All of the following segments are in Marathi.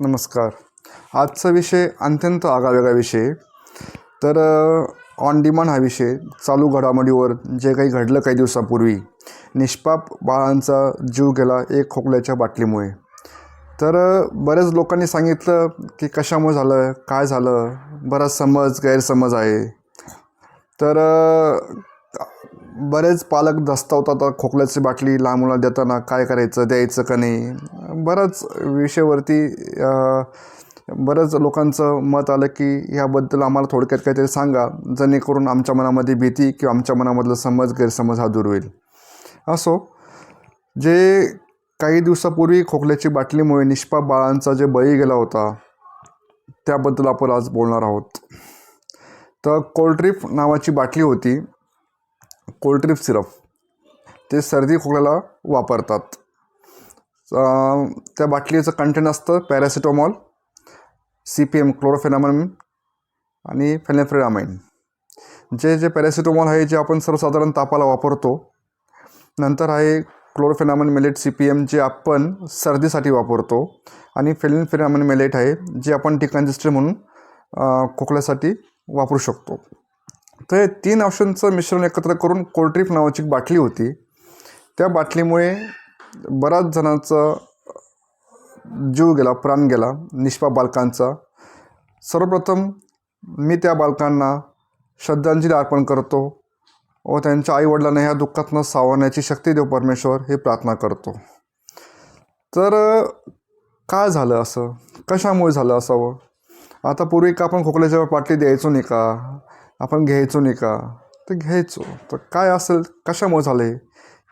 नमस्कार. आजचा विषय अत्यंत आगावेगळा विषय. तर ऑन डिमांड हा विषय. चालू घडामोडीवर जे काही घडलं काही दिवसापूर्वी निष्पाप बाळांचा जीव गेला एक खोकल्याच्या बाटलीमुळे. तर बऱ्याच लोकांनी सांगितलं की कशामुळे झालं काय झालं? बराच समज गैरसमज आहे. तर बरेच पालक धस्तावतात आता खोकल्याची बाटली लहान मुलांना देताना काय करायचं द्यायचं का नाही? बराच विषयावरती बरंच लोकांचं मत आलं की ह्याबद्दल आम्हाला थोडक्यात काहीतरी सांगा जेणेकरून आमच्या मनामध्ये भीती किंवा आमच्या मनामधलं समज गैरसमज हा दूर होईल. असो जे काही दिवसापूर्वी खोकल्याची बाटलीमुळे निष्पाप बाळांचा जे बळी गेला होता त्याबद्दल आपण आज बोलणार आहोत. तर कोल्ड्रिप नावाची बाटली होती कोल्ड्रिप सिरप. ते सर्दी खोकल्याला वापरतात. त्या बाटलीचं कंटेंट असतं paracetamol C P M chlorpheniramine आणि फेनेफ्रेडामाइन जे जे पॅरासिटामॉल आहे जे आपण सर्वसाधारण तापाला वापरतो नंतर आहे chlorpheniramine maleate C P M जे आपण सर्दीसाठी वापरतो आणि फेलिनफेनामन मेलेट आहे जे आपण डिकंजेस्टेड म्हणून खोकल्यासाठी वापरू शकतो. तर हे तीन औषधांचं मिश्रण एकत्र करून कोल्ड्रिप नावाची एक बाटली होती. त्या बाटलीमुळे बऱ्याच जणांचा जीव गेला प्राण गेला निष्पा बालकांचा. सर्वप्रथम मी त्या बालकांना श्रद्धांजली अर्पण करतो व त्यांच्या आईवडिलांना ह्या दुःखातनं सावरण्याची शक्ती देव परमेश्वर हे प्रार्थना करतो. तर काय झालं असं? कशामुळे झालं असावं? आता पूर्वी का आपण खोकल्याच्या पाटली द्यायचो नाही का? आपण घ्यायचो नाही का? तर घ्यायचो. तर काय असेल? कशामुळे झालं आहे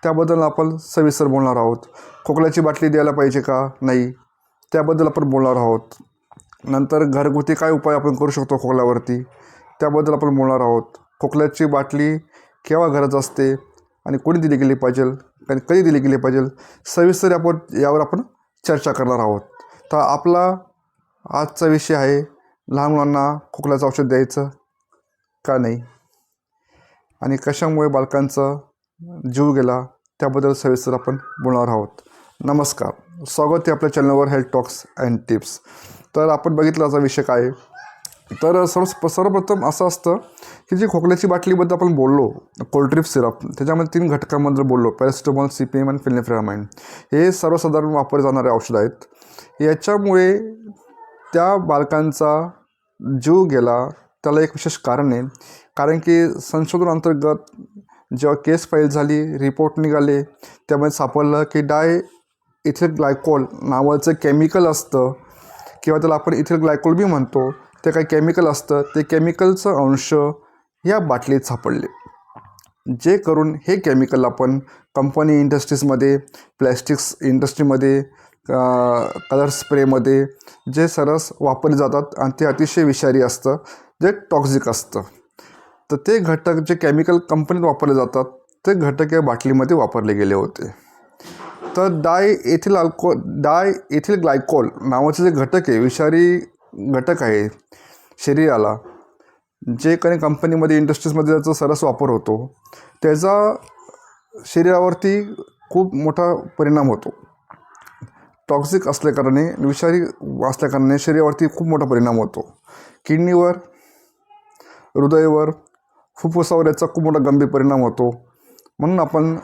त्याबद्दल आपण सविस्तर बोलणार आहोत. खोकल्याची बाटली द्यायला पाहिजे का? नाही. त्याबद्दल आपण बोलणार आहोत. नंतर घरगुती काय उपाय आपण करू शकतो खोकल्यावरती? त्याबद्दल आपण बोलणार आहोत. खोकल्याची बाटली केव्हा गरज असते आणि कोणी दिली गेली पाहिजे आणि कधी दिली गेली पाहिजे? सविस्तर आपण यावर आपण चर्चा करणार आहोत. तर आपला आजचा विषय आहे लहान मुलांना खोकल्याचं औषध द्यायचं का नाही? आणि कशामुळे बालकांचं जीव गेला त्याबद्दल सविस्तर आपण बोलणार आहोत. नमस्कार. स्वागत आहे आपल्या चॅनलवर हेल्थ टॉक्स अँड टिप्स तर आपण बघितलं असा विषय काय? तर सर्व सर्वप्रथम असं असतं की जी खोकल्याची बाटलीबद्दल आपण बोललो कोल्ड्रिप सिरप त्याच्यामध्ये तीन घटकांबद्दल बोललो पॅरासिटामॉल सी पी एम आणि फिल्नेफ्रामाइन हे सर्वसाधारण वापरले जाणारे औषध आहेत. याच्यामुळे त्या बालकांचा जीव गेला त्याला एक विशेष कारण आहे. कारण की संशोधनांतर्गत जेव्हा केस फाईल झाली रिपोर्ट निघाले त्यामध्ये सापडलं की डाय इथिल ग्लायकोल नावाचं केमिकल असतं किंवा त्याला आपण इथिल ग्लायकोल बी म्हणतो. ते काही केमिकल असतं? ते केमिकलचं अंश या बाटलीत सापडले. जे करून हे केमिकल आपण कंपनी इंडस्ट्रीजमध्ये प्लॅस्टिक्स इंडस्ट्रीमध्ये कलर स्प्रेमध्ये जे सरस वापरले जातात आणि ते अतिशय विषारी असतं जे टॉक्झिक असतं. तर ते घटक जे केमिकल कंपनीत वापरले जातात ते घटक या बाटलीमध्ये वापरले गेले होते. तर डाय येथील अल्को डाय येथील ग्लायकोल नावाचे जे घटक आहे विषारी घटक आहे शरीराला जे काही कंपनीमध्ये इंडस्ट्रीजमध्ये त्याचा सरस वापर होतो त्याचा शरीरावरती खूप मोठा परिणाम होतो. टॉक्सिक असल्याकारणे विषारी असल्याकारणे शरीरावरती खूप मोठा परिणाम होतो. किडनीवर हृदयावर फुफ्फुसावर याचा खूप मोठा गंभीर परिणाम होतो. म्हणून आपण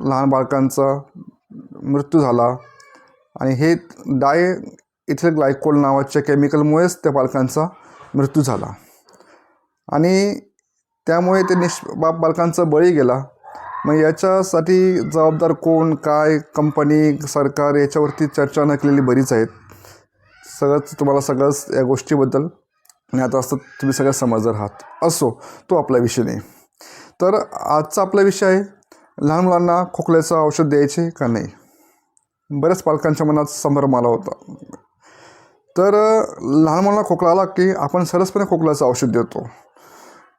लहान बालकांचा मृत्यू झाला आणि हे डाय इथिल ग्लायकोल नावाच्या केमिकलमुळेच त्या बालकांचा मृत्यू झाला. आणि त्यामुळे ते निष्पाप बालकांचा बळी गेला. मग याच्यासाठी जबाबदार कोण काय कंपनी सरकार याच्यावरती चर्चा न केलेली बरीच आहेत. सगळंच तुम्हाला सगळंच या गोष्टीबद्दल आता असतात तुम्ही सगळ्यात समजदार आहात असो तो आपला विषय नाही. तर आजचा आपला विषय आहे लहान मुलांना खोकल्याचं औषध द्यायचे का नाही? बऱ्याच पालकांच्या मनात संभ्रम आला होता. तर लहान मुलांना खोकला आला की आपण सरसपणे खोकल्याचं औषध देतो.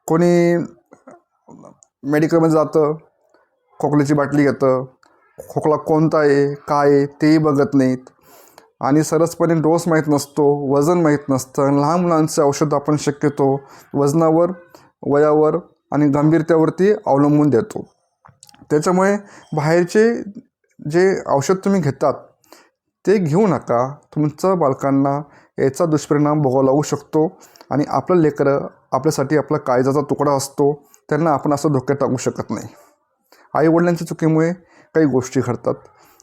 कोणी मेडिकलमध्ये जातं खोकल्याची बाटली घेतं खोकला कोणता आहे काय आहे तेही बघत नाहीत. आणि सरसपणे डोस माहीत नसतो वजन माहीत नसतं. आणि लहान मुलांचे औषध आपण शक्यतो वजनावर वयावर आणि गंभीरतेवरती अवलंबून देतो. त्याच्यामुळे बाहेरचे जे औषध तुम्ही घेतात ते घेऊ नका. तुमचं बालकांना याचा दुष्परिणाम भोगावा लागू शकतो आणि आपलं लेकरं आपल्यासाठी आपला काळजाचा तुकडा असतो त्यांना आपण असं धोक्यात टाकू शकत नाही. आईवडिलांच्या चुकीमुळे काही गोष्टी घडतात.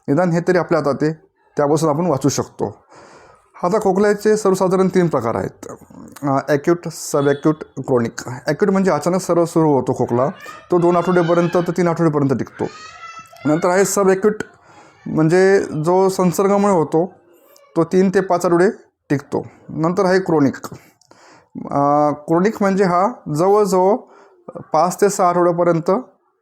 निदान हे तरी आपल्या हातात आहे. त्यापासून आपण वाचू शकतो. आता खोकल्याचे सर्वसाधारण तीन प्रकार आहेत. ॲक्यूट सब ॲक्यूट क्रोनिक ॲक्यूट म्हणजे अचानक सर्व सुरू होतो खोकला. तो दोन आठवड्यापर्यंत तर तीन आठवड्यापर्यंत टिकतो. नंतर आहे सब ॲक्यूट म्हणजे जो संसर्गामुळे होतो तो तीन ते पाच आठवडे टिकतो. नंतर आहे क्रोनिक क्रोनिक म्हणजे हा जवळजवळ पाच ते सहा आठवड्यापर्यंत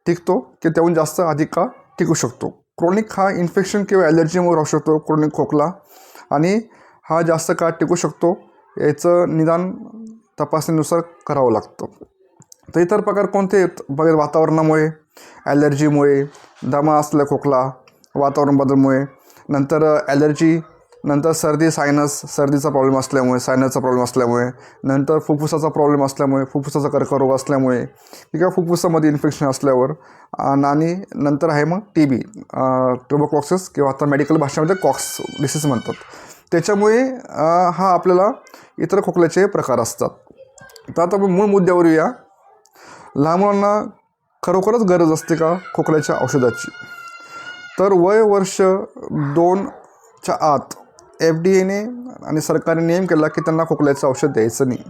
टिकतो की त्याहून जास्त अधिक काळ टिकू शकतो. क्रॉनिक हा इन्फेक्शन किंवा ॲलर्जीमुळे राहू शकतो क्रोनिक खोकला. आणि हा जास्त काळ टिकू शकतो याचं निदान तपासणीनुसार करावं लागतं. तर इतर प्रकार कोणते आहेत? बघा वातावरणामुळे ॲलर्जीमुळे दमा असल्या खोकला वातावरण बदलमुळे. नंतर ॲलर्जी नंतर सर्दी सायनस सर्दीचा प्रॉब्लेम असल्यामुळे सायनसचा प्रॉब्लेम असल्यामुळे नंतर फुफ्फुसाचा प्रॉब्लेम असल्यामुळे फुफ्फुसाचा कर्करोग असल्यामुळे किंवा फुफ्फुसामध्ये इन्फेक्शन असल्यावर आणि नंतर आहे मग टी बी ट्युबोकॉक्सेस किंवा आता मेडिकल भाषेमध्ये कॉक्स डिसीज म्हणतात. त्याच्यामुळे हा आपल्याला इतर खोकल्याचे प्रकार असतात. तर आता आपण मूळ मुद्द्यावर येऊया. लहान मुलांना खरोखरच गरज असते का खोकल्याच्या औषधाची? तर वय वर्ष दोनच्या आत एफ डी एने आणि सरकारने नियम केला की त्यांना खोकल्याचं औषध द्यायचं नाही.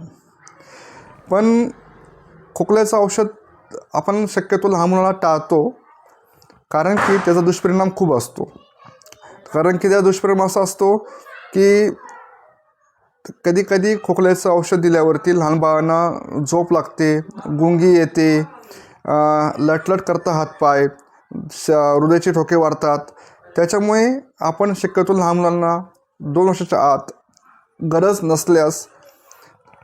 पण खोकल्याचं औषध आपण शक्यतो लहान मुलांना टाळतो कारण की त्याचा दुष्परिणाम खूप असतो. कारण की त्या दुष्परिणाम असा असतो की कधी कधी खोकल्याचं औषध दिल्यावरती लहान बाळांना झोप लागते गुंगी येते लटलट करता हातपाय श हृदयाचे ठोके वाढतात. त्याच्यामुळे आपण शक्यतो लहान मुलांना दोन वर्षाच्या आत गरज नसल्यास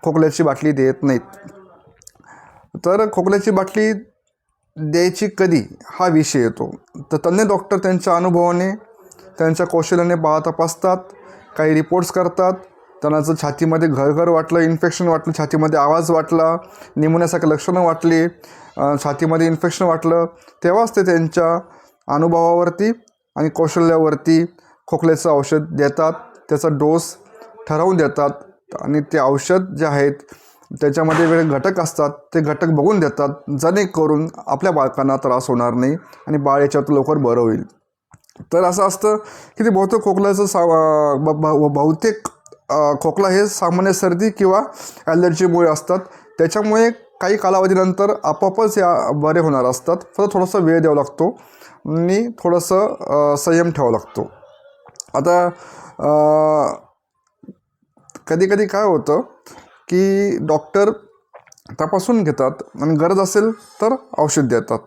खोकल्याची बाटली देत नाहीत. तर खोकल्याची बाटली द्यायची कधी? हा विषय येतो. तर तज्ज्ञ डॉक्टर त्यांच्या अनुभवाने त्यांच्या कौशल्याने बाळा तपासतात काही रिपोर्ट्स करतात. त्यांना जर छातीमध्ये घरघर वाटलं इन्फेक्शन वाटलं छातीमध्ये आवाज वाटला निमोनियासारखी लक्षणं वाटली छातीमध्ये इन्फेक्शन वाटलं तेव्हाच ते त्यांच्या अनुभवावरती आणि कौशल्यावरती खोकल्याचं औषध देतात त्याचा डोस ठरवून देतात आणि ते औषध जे आहेत त्याच्यामध्ये वेगळे घटक असतात ते घटक बघून देतात जेणेकरून आपल्या बाळकांना त्रास होणार नाही आणि बाळ याच्यात लवकर बरं होईल. तर असं असतं की ते बहुतेक खोकल्याचं सा ब- बहुतेक खोकला हे सामान्य सर्दी किंवा ॲलर्जीमुळे असतात. त्याच्यामुळे काही कालावधीनंतर आपोआपच या बरे होणार असतात. फक्त थोडासा वेळ द्यावा लागतो आणि थोडंसं संयम ठेवावा लागतो. आता कधी कधी काय होतं की डॉक्टर तपासून घेतात आणि गरज असेल तर औषध देतात.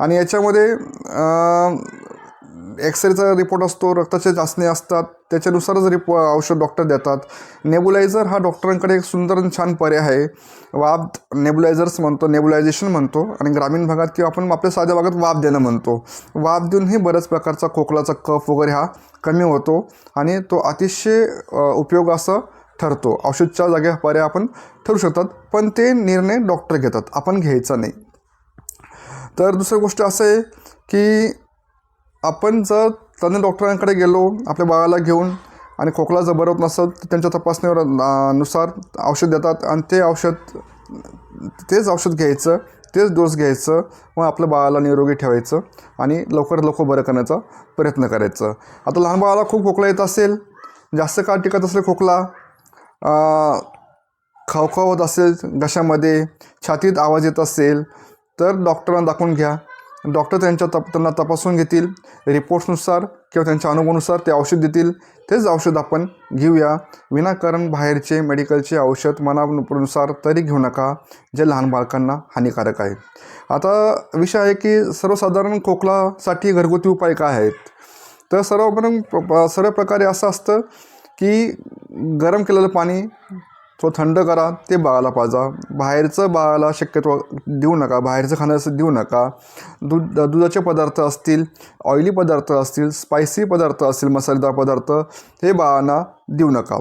आणि याच्यामध्ये एक्सरेचा रिपोर्ट असतो रक्ताचे चाचणी असतात त्याच्यानुसारच रिपो औषध डॉक्टर देतात. नेबुलायझर हा डॉक्टरांकडे एक सुंदर आणि छान पर्याय आहे. वाफ नेबुलायझर्स म्हणतो नेबुलायझेशन म्हणतो आणि ग्रामीण भागात किंवा आपण आपल्या साध्या भागात वाफ देणं म्हणतो. वाफ देऊनही बऱ्याच प्रकारचा खोकलाचा कफ वगैरे हा कमी होतो आणि तो अतिशय उपयोग असं ठरतो. औषधच्या जागे पर्याय आपण ठरू शकतात पण ते निर्णय डॉक्टर घेतात आपण घ्यायचा नाही. तर दुसरी गोष्ट असं आहे की आपण जर तज्ज्ञ डॉक्टरांकडे गेलो आपल्या बाळाला घेऊन आणि खोकला जर बरं होत नसेल तर त्यांच्या तपासणीवर नुसार औषध देतात आणि ते औषध तेच औषध घ्यायचं तेच डोस घ्यायचं मग आपल्या बाळाला निरोगी ठेवायचं आणि लवकरात लवकर बरं करण्याचा प्रयत्न करायचं. आता लहान बाळाला खूप खोकला येत असेल जास्त काळ टिकत असेल खोकला अं, खवखव होत असेल घशामध्ये छातीत आवाज येत असेल तर डॉक्टरांना दाखवून घ्या. डॉक्टर त्यांच्या तप त्यांना तपासून घेतील रिपोर्ट्सनुसार किंवा त्यांच्या अनुभवानुसार ते औषध देतील. तेच औषध आपण घेऊया. विनाकारण बाहेरचे मेडिकलचे औषध मनानुसार तरी घेऊ नका जे लहान बालकांना हानिकारक आहे. आता विषय आहे की सर्वसाधारण खोकलासाठी घरगुती उपाय काय आहेत? तर सर्व सर्व प्रकारे असं असतं की गरम केलेलं पाणी थोडं थंड करा ते बाळाला पाजा. बाहेरचं बाळाला शक्यतो देऊ नका बाहेरचं खाणं असं देऊ नका. दूध दुधाचे पदार्थ असतील ऑइली पदार्थ असतील स्पायसी पदार्थ असतील मसालेदार पदार्थ हे बाळांना देऊ नका.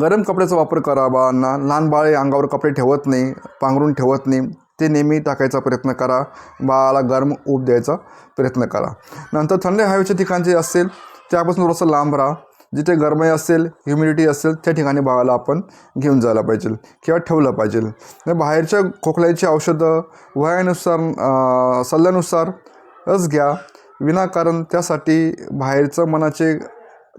गरम कपड्याचा वापर करा बाळांना. लहान बाळे अंगावर कपडे ठेवत नाही पांघरून ठेवत नाही. ते नेहमी टाकायचा प्रयत्न करा. बाळाला गरम ऊब द्यायचा प्रयत्न करा. नंतर थंड हवेचे ठिकाण जे असेल त्यापासून थोडंसं लांब राहा. जिथे गरमाई असेल ह्युमिडिटी असेल त्या ठिकाणी बाळाला आपण घेऊन जायला पाहिजे किंवा ठेवलं पाहिजे. बाहेरच्या खोकल्याची औषधं वयानुसार सल्ल्यानुसारच घ्या. विनाकारण त्यासाठी बाहेरचं मनाचे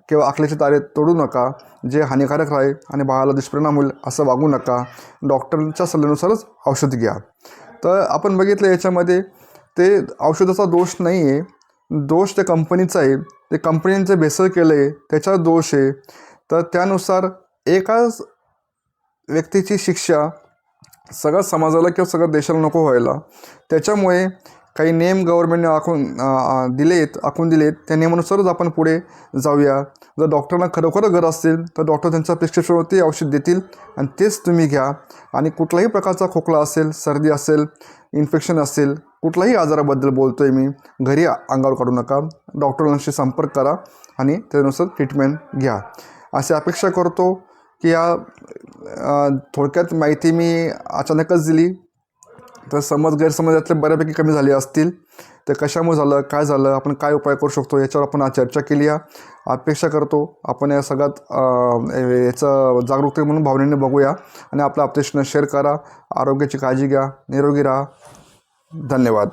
किंवा आखल्याचे तारे तोडू नका जे हानिकारक राहील आणि बाळाला दुष्परिणाम होईल असं वागू नका. डॉक्टरांच्या सल्ल्यानुसारच औषध घ्या. तर आपण बघितलं याच्यामध्ये ते औषधाचा दोष नाही आहे दोष त्या कंपनीचा आहे. ते कंपनीचं भेसळ केलं आहे त्याचा दोष आहे. तर त्यानुसार एकाच व्यक्तीची शिक्षा सगळ्या समाजाला किंवा सगळ्या देशाला नको व्हायला. त्याच्यामुळे काही नेम गव्हर्नमेंटने आखून दिलेत आखून दिलेत. त्या नियमानुसारच आपण पुढे जाऊया. जर डॉक्टरांना खरोखर गरज असेल तर डॉक्टर त्यांच्या प्रिस्क्रिप्शनवरती औषध देतील आणि तेच तुम्ही घ्या. आणि कुठलाही प्रकारचा खोकला असेल सर्दी असेल इन्फेक्शन असेल कुठल्याही आजाराबद्दल बोलतो आहे मी घरी अंगावर काढू नका. डॉक्टरांशी संपर्क करा आणि त्यानुसार ट्रीटमेंट घ्या. अशी अपेक्षा करतो की या थोडक्यात माहिती मी अचानकच दिली. तर समज गैरसमज यातले बऱ्यापैकी कमी झाले असतील तर कशामुळे झालं काय झालं आपण काय उपाय करू शकतो याच्यावर आपण चर्चा केली आहे. अपेक्षा करतो आपण या सगळ्यात याचं जागरूकते म्हणून भावनेने बघूया आणि आपलं अपडेशन शेअर करा. आरोग्याची काळजी घ्या निरोगी राहा. धन्यवाद.